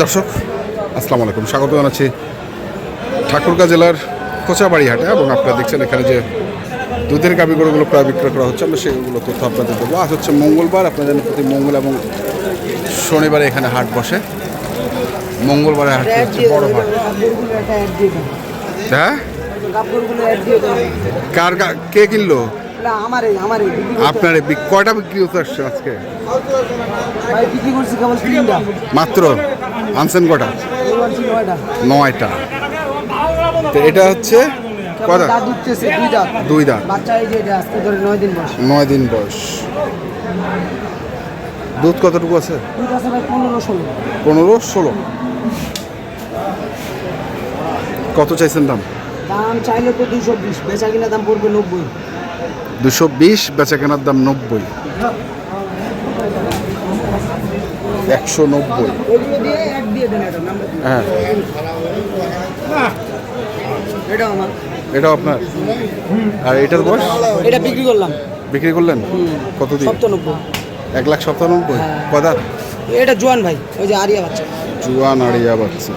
দর্শক আসসালামু আলাইকুম। স্বাগত জানাচ্ছি ঠাকুরগাঁ জেলার কোচাবাড়ি হাটে এবং আপনারা দেখছেন এখানে যে দুধের গরুগুলো প্রায় বিক্রয় করা হচ্ছে আমরা সেগুলো তথ্য আপনাদের দেবো। আজ হচ্ছে মঙ্গলবার আপনারা জানেন প্রতি মঙ্গল এবং শনিবারে এখানে হাট বসে। মঙ্গলবারে হাট হচ্ছে বড় হাট। হ্যাঁ? কার কে কিনলো? আপনার কয়টা বিক্রি হতে আসছে আজকে মাত্র? আনছেন কটা? নয়টা। তো এটা হচ্ছে কটা? দুই দাঁত। নয় দিন বয়স। দুধ কতটুকু আছে? পনেরো ষোলো। কত চাইছেন দাম? দাম চাইলে তো দুশো বিশ বেচা কিনা দাম পড়বে নব্বই। দুশো বিশ বেচা কেনার দাম নব্বই। একশো নব্বই। হ্যাঁ। এটা আপনার? আর এটার বয়স? এটা বিক্রি করলাম। বিক্রি করলেন? কত দিন সপ্তানব্বই। এক লাখ সপ্তানব্বই? কদার এটা জোয়ান ভাই ওই যে আরিয়া বাচ্চা। জুয়ান আড়িয়া বাচ্চা।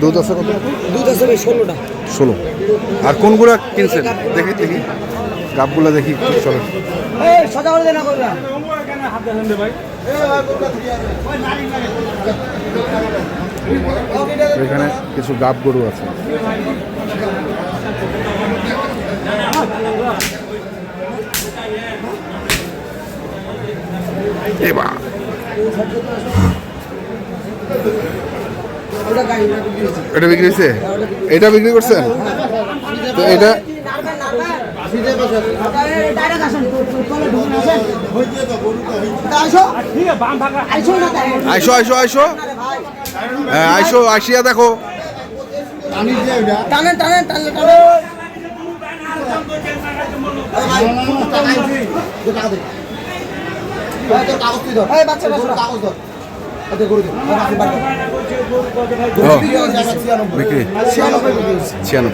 দুধ আছে কত? দুধ আছে ষোলোটা। ষোলো। আর কোনগুলো কিনছেন? দেখি দেখি। গাবগুলো দেখি চলো এখানে কিছু গাব গরু আছে। এবার। এটা বিক্রি হয়েছে? এটা বিক্রি করছেন? তো এটা আইসো আইসো আইসো। হ্যাঁ আইসো আসিয়া দেখো। টানেন টানেন টানলে টানেন। এই বাচ্চা বাচ্চা। ও, বিক্রি ছিয়ানব্বই। কেন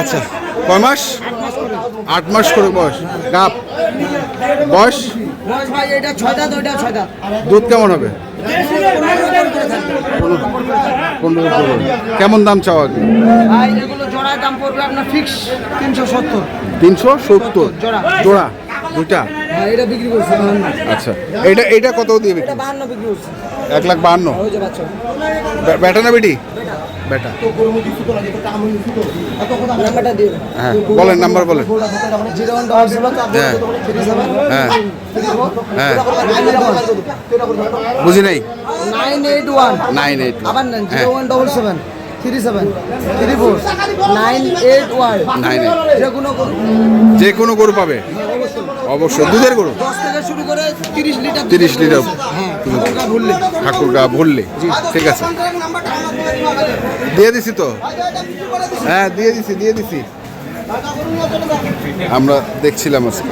আচ্ছা কয় মাস? আট মাস করে বয়স। গাপ। বয়স? দুধ কেমন হবে? পনেরো। কেমন দাম চাওয়া কি ভাই এগুলো জোড়ায় দাম পড়বে আপনার ফিক্স তিনশো সত্তর। তিনশো সত্তর। জোড়া। জোড়া। দুইটা এটা বিক্রি করছে বাহান্ন। আচ্ছা এইটা এইটা কত দিয়ে এটা বাহান্ন বিক্রি করছে। এক লাখ বাহান্ন? ওই যে বাচ্চা। বেটা না বেটি? বেটা। হ্যাঁ বলেন নাম্বার হ্যাঁ। হ্যাঁ। হ্যাঁ। বুঝি নাই? Nine eight one. Nine eight আবার হ্যাঁ। Zero one double seven. Three seven three four nine eight one. Nine যে কোনো গরু, যে কোনো গরু পাবে? অবশ্যই দুধের গরু? দশ থেকে শুরু করে তিরিশ লিটার তিরিশ লিটার হ্যাঁ ভরলে ঠিক আছে। দিয়ে দিছি তো? হ্যাঁ দিয়ে দিছি দিয়ে দিছি। আমরা দেখছিলাম আজকে।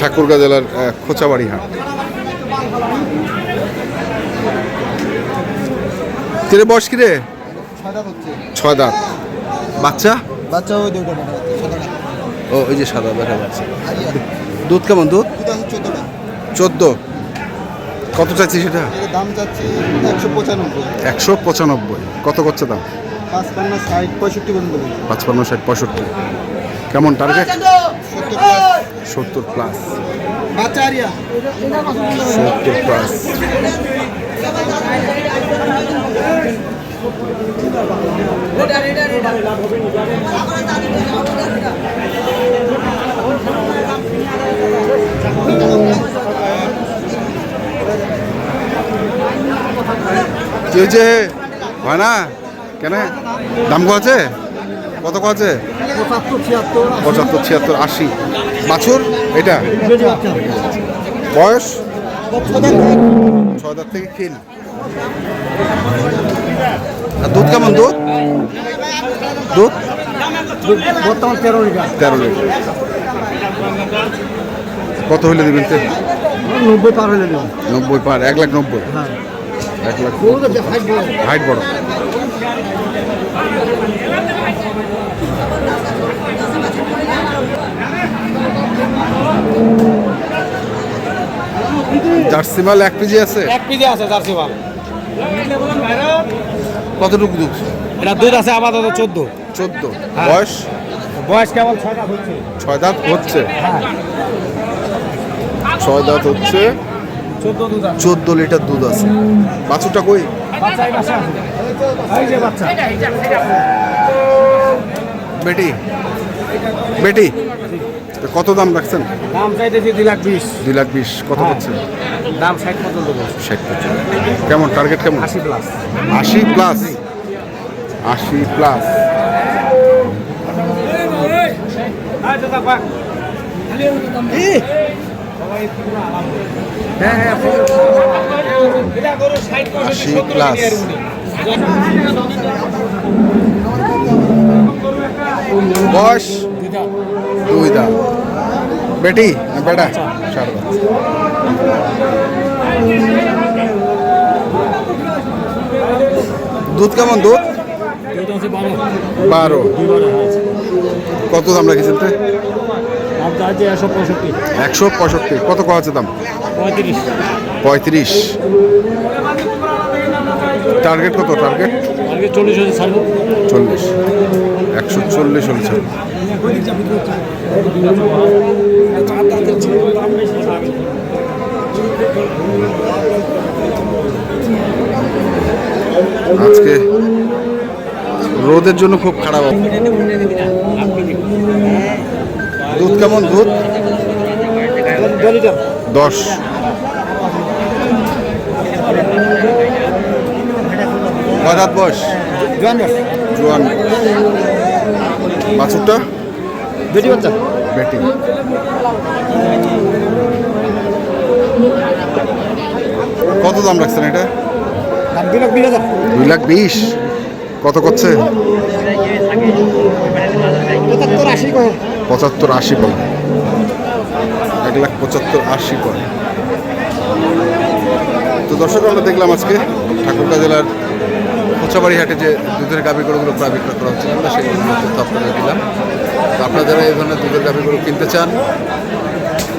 ঠাকুরগাঁ জেলার খোঁচাবাড়ি হাট। কিরে বয়স কিরে ছয় দাঁত বাচ্চা? বাচ্চা ওই দুটো ও ওই যে সাদা দেখা যাচ্ছে। দুধ কেমন দুধ? চোদ্দ কত চাচ্ছি সেটা দাম যাচ্ছে একশো পঁচানব্বই। একশো পঁচানব্বই। কত করছে দাম? পাঁচ পান্না ষাট পঁয়ষট্টি পাঁচপান্ন ষাট পঁয়ষট্টি। কেমন টার্গেট সত্তর প্লাস সত্তর প্লাস কি হয় না? কেন? দাম আছে কত কত আছে পঁচাত্তর, ছিয়াত্তর, আশি। বাছুর? এটা? বয়স? ছয় দাঁত থেকে খেল। আর দুধ কেমন দুধ? দুধ? বর্তমান তেরো লিটার। তেরো লিটার। কত হইলে দেবেন? নব্বই পার হইলে দেবেন। নব্বই পার এক লাখ নব্বই? হ্যাঁ। এক লাখ হাইট বড়। জার্সি মাল এক কেজি আছে? এক পিজে আছে জার্সি মাল কতটুকু দুধ? এটা দুধ আছে আপাতত চোদ্দ। চোদ্দ। হ্যাঁ। বয়স? বয়স কেবল ছয়টা হচ্ছে। ছয় দাঁত হচ্ছে? হ্যাঁ। ছয় দাঁত হচ্ছে? চোদ্দ আছে। চোদ্দ লিটার দুধ আছে। বাছুরটা কই? বেটি? বেটি? কত দাম রাখছেন? দাম চাইতেছি দুই লাখ বিশ। দুই লাখ বিশ। কত হ্যাঁ। হচ্ছে? দাম ষাট পর্যন্ত ষাট পর্যন্ত। কেমন টার্গেট কেমন? আশি প্লাস আশি প্লাস আশি প্লাস হ্যাঁ হ্যাঁ আশি প্লাস বয়স? দুই দাম বেটি? বেটা? সার। দুধ কেমন দুধ? বারো। কত দাম রেখেছেন তো? একশো পঁয়ষট্টি। কত কওয়া আছে দাম? পঁয়ত্রিশ। টার্গেট কত টার্গেট? চল্লিশ। একশো চল্লিশ হলে ছাড়বে। আজকে রোদের জন্য খুব খারাপ দুধ কেমন? দুধ? দশ। কয় বয়স? জোয়ান বাছুরটা? বেটি বাচ্চা? বেটি। কত দাম রাখছেন এটা? দুই লাখ বিশ কত করছে? পঁচাত্তর আশি বলে এক লাখ পঁচাত্তর আশি করে। তো দর্শক আমরা দেখলাম আজকে ঠাকুরগাঁ জেলার কোচাবাড়ি হাটে যে দুধের গাভি গরুগুলো প্রায় বিক্রয় করা হচ্ছে আমরা সেই তথ্য আপনাদের দিলাম। তো আপনারা যারা এই ধরনের দুধের গাভি গরু কিনতে চান